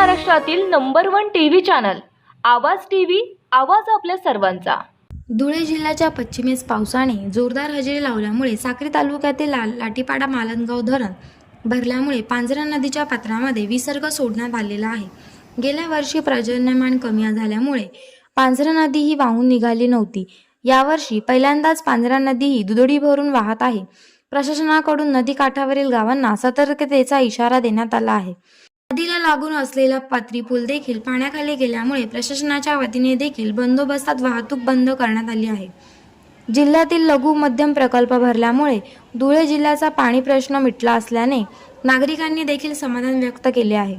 महाराष्ट्रातील number one TV channel Awaaz TV Awaaz आपल्या सर्वांचा. धुळे जिल्ह्याच्या पश्चिमेस पावसाने जोरदार हजेरी लावल्यामुळे साक्री तालुक्यातील ला लाटीपाडा मालनगाव धरण भरल्यामुळे पांझरा नदीच्या पात्रामध्ये विसर्ग सोडण्यात आलेला आहे. गेल्या वर्षी पर्जन्यमान कमी झाल्यामुळे पांझरा नदी ही वाहून निघाली नव्हती. यावर्षी पहिल्यांदाच पांझरा नदी ही दुधडी भरून वाहत आहे. प्रशासनाकडून नदी काठावरील गावांना सतर्कतेचा इशारा देण्यात आला आहे. नदीला लागून असलेला पात्री पूल देखील पाण्याखाली गेल्यामुळे प्रशासनाच्या वतीने देखील बंदोबस्तात वाहतूक बंद करण्यात आली आहे. जिल्ह्यातील लघु मध्यम प्रकल्प भरल्यामुळे धुळे जिल्ह्याचा पाणी प्रश्न मिटला असल्याने नागरिकांनी देखील समाधान व्यक्त केले आहे.